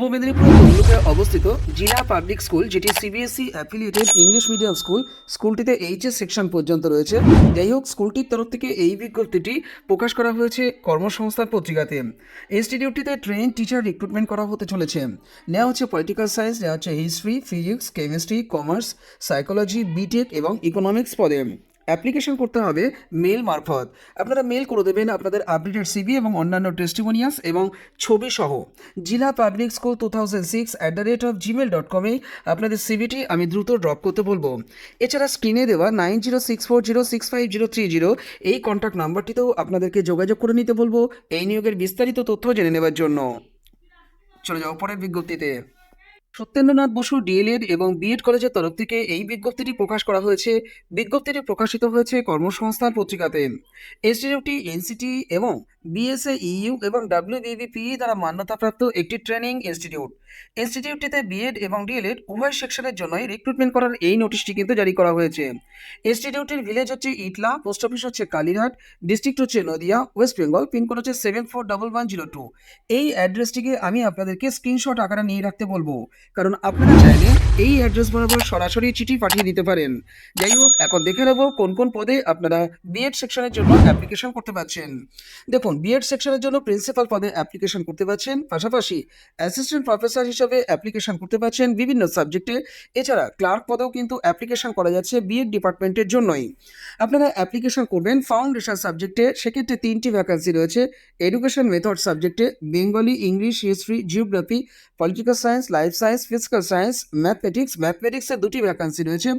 পূর্ব মেদিনীপুরের তমলুকে অবস্থিত জিলা পাবলিক স্কুল, যেটি CBSE affiliated English medium school স্কুলটিতে HS section পর্যন্ত রয়েছে। যাই হোক স্কুলটির তরফ থেকে এই বিজ্ঞপ্তিটি প্রকাশ করা হয়েছে কর্মসংস্থান পত্রিকাতে। ইনস্টিটিউটটিতে ট্রেন টিচার রিক্রুটমেন্ট করা হতে চলেছে। নেওয়া হচ্ছে পলিটিক্যাল সায়েন্স নেওয়া হচ্ছে history physics chemistry commerce psychology BTech এবং ইকোনমিক্স পদে। অ্যাপ্লিকেশন করতে হবে মেল মারফত। আপনারা মেল করে দেবেন আপনাদের আপডেটেড সিবি এবং অন্যান্য টেস্টিমোনিয়াস এবং ছবি সহ জিলা public school two thousand six at the rate of Gmail dot কমে আপনাদের সিবিটি আমি দ্রুত ড্রপ করতে বলব। এছাড়া স্ক্রিনে দেওয়া nine zero six four zero six five zero three zero এই কন্ট্যাক্ট নাম্বারটিতেও আপনাদেরকে যোগাযোগ করে নিতে বলব এই নিয়োগের বিস্তারিত তথ্য জেনে নেবার জন্য। চলে যাও পরের বিজ্ঞপ্তিতে। সত্যেন্দ্রনাথ বসু ডিএলএড এবং বিএড কলেজের তরফ থেকে এই বিজ্ঞপ্তিটি প্রকাশ করা হয়েছে। বিজ্ঞপ্তিটি প্রকাশিত হয়েছে কর্মসংস্থান পত্রিকাতে। এসডিএফটি, এনসিটি এবং বিএসএ, ইইউ এবং ডাব্লিউবিবিপিই দ্বারা মান্যতাপ্রাপ্ত একটি ট্রেনিং ইনস্টিটিউট। ইনস্টিটিউটটিতে বিএড এবং ডিএলএড উভয় সেকশনের জন্যই রিক্রুটমেন্ট করার এই নোটিশটি কিন্তু জারি করা হয়েছে। ইনস্টিটিউটের ভিলেজ হচ্ছে ইটলা পোস্ট অফিস হচ্ছে কালীঘাট ডিস্ট্রিক্ট হচ্ছে নদিয়া ওয়েস্ট বেঙ্গল পিনকোড হচ্ছে seven four double one zero two এই অ্যাড্রেসটিকে আমি আপনাদেরকে স্ক্রিনশট আকারে নিয়ে রাখতে বলব। কারণ আপনারা চাইলে এই অ্যাড্রেস বরাবর সরাসরি চিঠি পাঠিয়ে দিতে পারেন। যাই হোক, এখন দেখে নেব কোন কোন পদে আপনারা বিএড সেকশনের জন্য অ্যাপ্লিকেশন করতে পারছেন। দেখুন বিএড সেকশনের জন্য প্রিন্সিপাল পদে অ্যাপ্লিকেশন করতে পারছেন, পাশাপাশি অ্যাসিস্ট্যান্ট প্রফেসর হিসেবে অ্যাপ্লিকেশন করতে পারছেন বিভিন্ন সাবজেক্টে এছাড়া ক্লার্ক পদেও কিন্তু অ্যাপ্লিকেশন করা যাচ্ছে বিএড ডিপার্টমেন্টের জন্যই। আপনারা অ্যাপ্লিকেশন করবেন ফাউন্ডেশন সাবজেক্টে সেক্ষেত্রে তিনটি ভ্যাকান্সি রয়েছে। এডুকেশন মেথড সাবজেক্টে Bengali English history geography political science life science physical science mathematics ম্যাথমেটিক্সের দুটি ভ্যাকান্সি রয়েছে।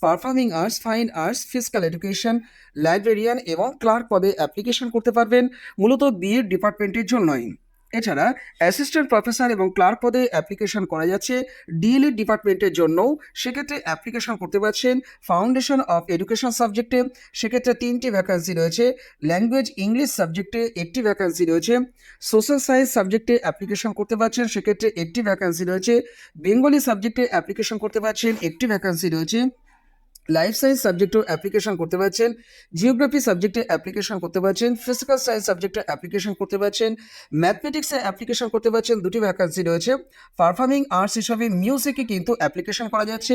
Performing arts fine arts physical education librarian এবং ক্লার্ক পদে অ্যাপ্লিকেশন করতে পারবেন। মূলত বিএড ডিপার্টমেন্টের জন্যই। এছাড়া অ্যাসিস্ট্যান্ট প্রফেসর এবং ক্লার্ক পদে অ্যাপ্লিকেশন করা যাচ্ছে। ডিএলএড ডিপার্টমেন্টের জন্যও সেক্ষেত্রে অ্যাপ্লিকেশন করতে পারছেন। ফাউন্ডেশন অফ এডুকেশন সাবজেক্টে সেক্ষেত্রে তিনটি ভ্যাকান্সি রয়েছে। ল্যাঙ্গুয়েজ ইংলিশ সাবজেক্টে একটি ভ্যাকান্সি রয়েছে। সোশ্যাল সায়েন্স সাবজেক্টে অ্যাপ্লিকেশন করতে পারছেন, সেক্ষেত্রে একটি ভ্যাকান্সি রয়েছে। বেঙ্গলি সাবজেক্টে অ্যাপ্লিকেশন করতে পারছেন, একটি ভ্যাকান্সি রয়েছে। লাইফ সায়েন্স সাবজেক্টেও অ্যাপ্লিকেশন করতে পারছেন জিওগ্রাফি সাবজেক্টে অ্যাপ্লিকেশন করতে পারছেন ফিজিক্যাল সায়েন্স সাবজেক্টে অ্যাপ্লিকেশন করতে পারছেন ম্যাথমেটিক্সে অ্যাপ্লিকেশন করতে পারছেন, দুটি ভ্যাকান্সি রয়েছে। পারফর্মিং আর্টস হিসাবে মিউজিকে কিন্তু অ্যাপ্লিকেশন করা যাচ্ছে।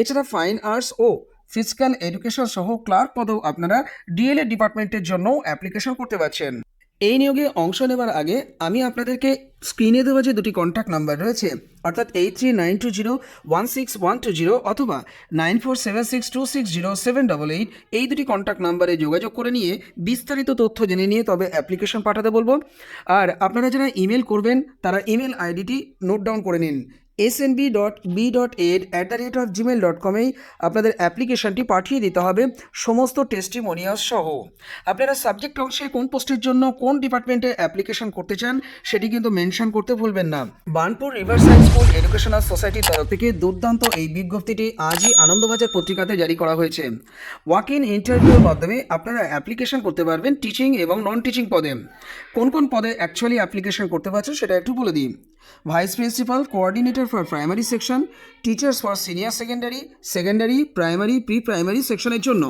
এছাড়া ফাইন আর্টস ও ফিজিক্যাল এডুকেশন সহ ক্লার্ক পদেও আপনারা ডিএলএ ডিপার্টমেন্টের জন্যও অ্যাপ্লিকেশন করতে পারছেন। এই নিয়োগে অংশ নেবার আগে আমি আপনাদেরকে স্ক্রিনে দেওয়া যে দুটি কন্ট্যাক্ট নাম্বার রয়েছে, অর্থাৎ eight three nine two zero one six one two zero অথবা nine four seven six two six zero seven double eight এই দুটি কন্ট্যাক্ট নাম্বারে যোগাযোগ করে নিয়ে বিস্তারিত তথ্য জেনে নিয়ে তবে অ্যাপ্লিকেশন পাঠাতে বলব। আর আপনারা যারা ইমেল করবেন, তারা ইমেল আইডিটি নোট ডাউন করে নিন। S N B dot B dot Ed at the rate of Gmail dot কমেই আপনাদের অ্যাপ্লিকেশনটি পাঠিয়ে দিতে হবে সমস্ত টেস্টিমোনিয়াস সহ। আপনারা সাবজেক্ট অংশে কোন পোস্টের জন্য কোন ডিপার্টমেন্টে অ্যাপ্লিকেশন করতে চান সেটি কিন্তু মেনশন করতে ভুলবেন না। বার্নপুর রিভারসাইড স্কুল এডুকেশনাল সোসাইটির তরফ থেকে দুর্দান্ত এই বিজ্ঞপ্তিটি আজই আনন্দবাজার পত্রিকাতে জারি করা হয়েছে। ওয়াক ইন ইন্টারভিউর মাধ্যমে আপনারা অ্যাপ্লিকেশন করতে পারবেন টিচিং এবং নন টিচিং পদে। কোন কোন পদে অ্যাকচুয়ালি অ্যাপ্লিকেশন করতে পারছেন সেটা একটু বলে দিই। Vice principal coordinator for primary section teachers for senior secondary secondary primary pre primary সেকশনের জন্য।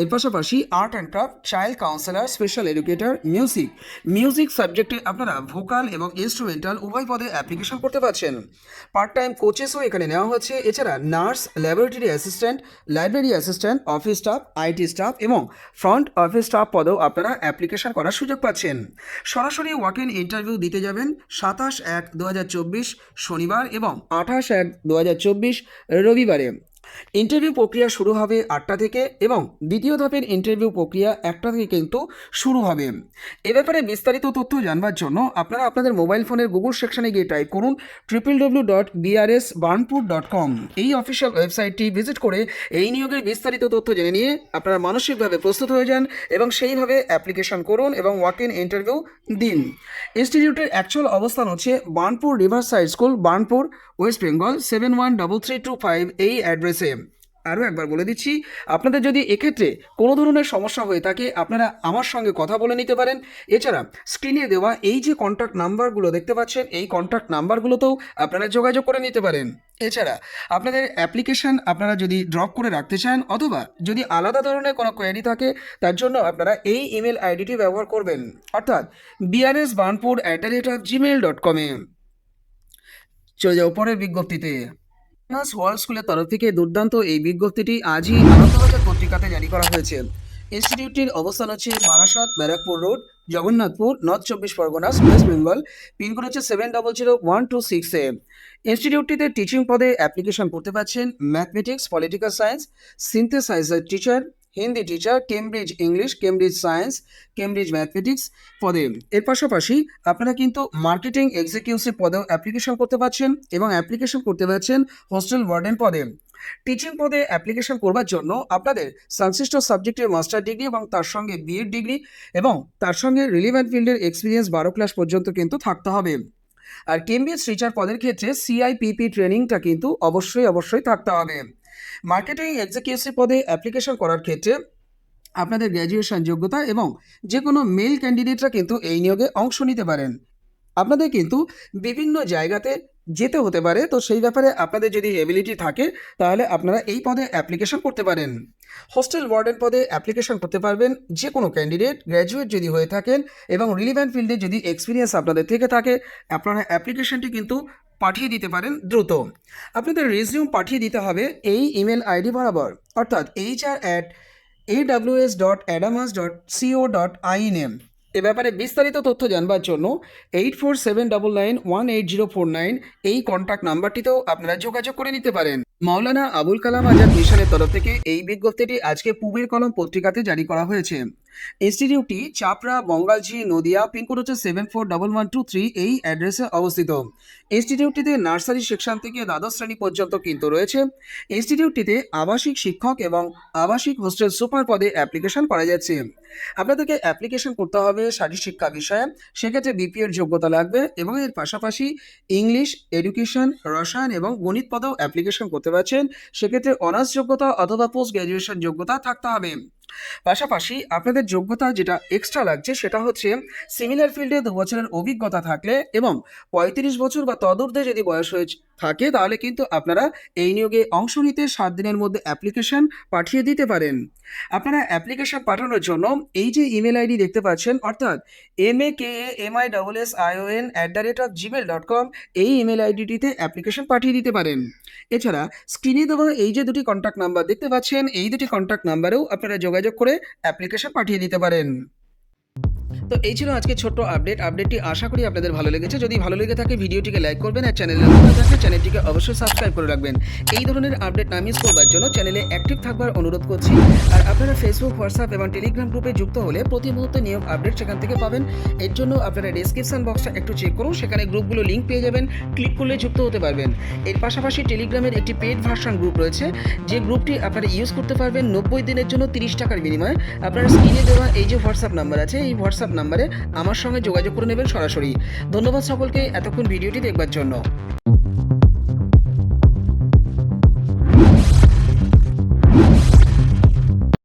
এর পাশাপাশি art and craft child counsellor special educator music music সাবজেক্টে আপনারা ভোকাল এবং ইনস্ট্রুমেন্টাল উভয় পদে অ্যাপ্লিকেশন করতে পারছেন। পার্ট টাইম কোচেসও এখানে নেওয়া হচ্ছে এছাড়া nurse laboratory assistant library assistant office staff IT staff এবং ফ্রন্ট অফিস স্টাফ পদেও আপনারা অ্যাপ্লিকেশন করার সুযোগ পাচ্ছেন। সরাসরি ওয়াক ইন ইন্টারভিউ দিতে যাবেন সাতাশ এক দু শনিবার এবং আঠাশ এক দু রবিবারে। ইন্টারভিউ প্রক্রিয়া শুরু হবে আটটা থেকে এবং দ্বিতীয় ধাপের ইন্টারভিউ প্রক্রিয়া একটা থেকে কিন্তু শুরু হবে। এ ব্যাপারে বিস্তারিত তথ্য জানবার জন্য আপনারা আপনাদের মোবাইল ফোনের গুগল সেকশনে গিয়ে টাইপ করুন triple W dot BRS Burnpur dot com এই অফিসিয়াল ওয়েবসাইটটি ভিজিট করে এই নিয়োগের বিস্তারিত তথ্য জেনে নিয়ে আপনারা মানসিকভাবে প্রস্তুত হয়ে যান এবং সেইভাবে অ্যাপ্লিকেশন করুন এবং ওয়াক ইন ইন্টারভিউ দিন। ইনস্টিটিউটের অ্যাকচুয়াল অবস্থান হচ্ছে Burnpur river side school Burnpur West Bengal seven one double three two five এই অ্যাড্রেসে আরও একবার বলে দিচ্ছি, আপনাদের যদি এক্ষেত্রে কোনো ধরনের সমস্যা হয়ে থাকে, আপনারা আমার সঙ্গে কথা বলে নিতে পারেন। এছাড়া স্ক্রিনে দেওয়া এই যে কন্ট্যাক্ট নাম্বারগুলো দেখতে পাচ্ছেন, এই কন্ট্যাক্ট নাম্বারগুলোতেও আপনারা যোগাযোগ করে নিতে পারেন। এছাড়া আপনাদের অ্যাপ্লিকেশন আপনারা যদি ড্রপ করে রাখতে চান, অথবা যদি আলাদা ধরনের কোনো কোয়ারি থাকে, তার জন্য আপনারা এই ইমেল আইডিটি ব্যবহার করবেন। অর্থাৎ BRS Burnpur at the rate of Gmail dot কমে চলে যাও পরের বিজ্ঞপ্তিতে। মাস ওয়ার্ল্ড স্কুলের তরফ থেকে দুর্দান্ত এই বিজ্ঞপ্তিটি আজই আনন্দবাজার পত্রিকাতে জারি করা হয়েছে। ইনস্টিটিউটটির অবস্থান হচ্ছে বারাসাত ব্যারাকপুর রোড জগন্নাথপুর নর্থ চব্বিশ পরগনাস ওয়েস্ট বেঙ্গল পিনকোড হচ্ছে seven double zero one two six এ ইনস্টিটিউটটিতে টিচিং পদে অ্যাপ্লিকেশন করতে পারছেন mathematics political science synthesizer teacher Hindi teacher Cambridge English Cambridge science Cambridge mathematics পদে। এর পাশাপাশি আপনারা কিন্তু মার্কেটিং এক্সিকিউটিভ পদেও অ্যাপ্লিকেশন করতে পারছেন এবং অ্যাপ্লিকেশন করতে পারছেন হোস্টেল ওয়ার্ডেন পদে। টিচিং পদে অ্যাপ্লিকেশন করবার জন্য আপনাদের সংশ্লিষ্ট সাবজেক্টের মাস্টার ডিগ্রি এবং তার সঙ্গে বিএড ডিগ্রি এবং তার সঙ্গে রিলিভেন্ট ফিল্ডের এক্সপিরিয়েন্স বারো ক্লাস পর্যন্ত কিন্তু থাকতে হবে। আর কেমব্রিজ টিচার পদের ক্ষেত্রে সিআইপিপি ট্রেনিংটা কিন্তু অবশ্যই অবশ্যই থাকতে হবে। মার্কেটিং এক্সিকিউটিভ পদে অ্যাপ্লিকেশন করার ক্ষেত্রে আপনাদের গ্র্যাজুয়েশন যোগ্যতা এবং যে কোনো মেল ক্যান্ডিডেটরা কিন্তু এই নিয়োগে অংশ নিতে পারেন। আপনাদের কিন্তু বিভিন্ন জায়গাতে যেতে হতে পারে, তো সেই ব্যাপারে আপনাদের যদি এবিলিটি থাকে, তাহলে আপনারা এই পদে অ্যাপ্লিকেশন করতে পারেন। হোস্টেল ওয়ার্ডেন পদে অ্যাপ্লিকেশন করতে পারবেন যে কোনো ক্যান্ডিডেট গ্র্যাজুয়েট যদি হয়ে থাকেন এবং রিলিভেন্ট ফিল্ডে যদি এক্সপিরিয়েন্স আপনাদের থেকে থাকে, আপনারা অ্যাপ্লিকেশনটি কিন্তু পাঠিয়ে দিতে পারেন দ্রুত। আপনাদের রেজিউম পাঠিয়ে দিতে হবে এই ইমেল আইডি বরাবর, অর্থাৎ H R at AWS dot Adamas dot CO dot IN এ ব্যাপারে বিস্তারিত তথ্য জানবার জন্য eight four seven double nine one eight zero four nine এই কন্ট্যাক্ট নাম্বারটিতেও আপনারা যোগাযোগ করে নিতে পারেন। মাওলানা আবুল কালাম আজাদ মিশনের তরফ থেকে এই বিজ্ঞপ্তিটি আজকে পূবের কলম পত্রিকাতে জারি করা হয়েছে। ইনস্টিটিউটটি চাপড়া বঙ্গালঝি নদিয়া পিনকোড হচ্ছে seven four double one two three এই অ্যাড্রেসে অবস্থিত। ইনস্টিটিউটটিতে নার্সারি সেকশন থেকে দ্বাদশ শ্রেণি পর্যন্ত কিন্তু রয়েছে। ইনস্টিটিউটটিতে আবাসিক শিক্ষক এবং আবাসিক হোস্টেল সুপার পদে অ্যাপ্লিকেশন করা যাচ্ছে। আপনাদেরকে অ্যাপ্লিকেশন করতে হবে শারীরশিক্ষা বিষয়ে। সেক্ষেত্রে বিপিএর যোগ্যতা লাগবে এবং এর পাশাপাশি ইংলিশ এডুকেশন রসায়ন এবং গণিত পদেও অ্যাপ্লিকেশন করতে পারছেন। সেক্ষেত্রে অনার্স যোগ্যতা অথবা পোস্ট গ্র্যাজুয়েশন যোগ্যতা থাকতে হবে। পাশাপাশি আপনাদের যোগ্যতা যেটা এক্সট্রা লাগছে সেটা হচ্ছে সিমিলার ফিল্ডে দু বছরের অভিজ্ঞতা থাকলে এবং পঁয়ত্রিশ বছর বা তদূর্ধ্বে যদি বয়স হয়ে থাকে তাহলে কিন্তু আপনারা এই নিয়োগে অংশ নিতে সাত দিনের মধ্যে অ্যাপ্লিকেশন পাঠিয়ে দিতে পারেন। আপনারা অ্যাপ্লিকেশন পাঠানোর জন্য এই যে ইমেল আইডি দেখতে পাচ্ছেন, অর্থাৎ M A K M I double S ION at the rate of Gmail dot com এই ইমেল আইডিটিতে অ্যাপ্লিকেশন পাঠিয়ে দিতে পারেন। এছাড়া স্ক্রিনে দেওয়া এই যে দুটি কন্ট্যাক্ট নাম্বার দেখতে পাচ্ছেন, এই দুটি কন্ট্যাক্ট নাম্বারেও আপনারা যোগাযোগ করে অ্যাপ্লিকেশন পাঠিয়ে দিতে পারেন। তো এই ছিল আজকে ছোট্ট আপডেট আপডেটটি আশা করি আপনাদের ভালো লেগেছে। যদি ভালো লেগে থাকে, ভিডিওটিকে লাইক করবেন আর চ্যানেলে নতুন থাকলে চ্যানেলটিকে অবশ্যই সাবস্ক্রাইব করে রাখবেন। এই ধরনের আপডেট না মিস করবার জন্য চ্যানেলে অ্যাক্টিভ থাকবার অনুরোধ করছি। আর আপনারা ফেসবুক হোয়াটসঅ্যাপ এবং টেলিগ্রাম গ্রুপে যুক্ত হলে প্রতি মুহূর্তে নিয়োগ আপডেট সেখান থেকে পাবেন। এর জন্য আপনারা ডিসক্রিপশন বক্সটা একটু চেক করুন। সেখানে গ্রুপগুলো লিঙ্ক পেয়ে যাবেন। ক্লিক করলে যুক্ত হতে পারবেন। এর পাশাপাশি টেলিগ্রামের একটি পেড ভার্সন গ্রুপ রয়েছে। যে গ্রুপটি আপনারা ইউজ করতে পারবেন নব্বই দিনের জন্য তিরিশ টাকার বিনিময়ে। আপনারা স্ক্রিনে দেওয়া এই যে হোয়াটসঅ্যাপ নাম্বার আছে, এই হোয়াটসঅ্যাপ নাম্বারে আমার সঙ্গে যোগাযোগ করে নেবেন সরাসরি। ধন্যবাদ সকলকে এতক্ষণ ভিডিওটি দেখবার জন্য।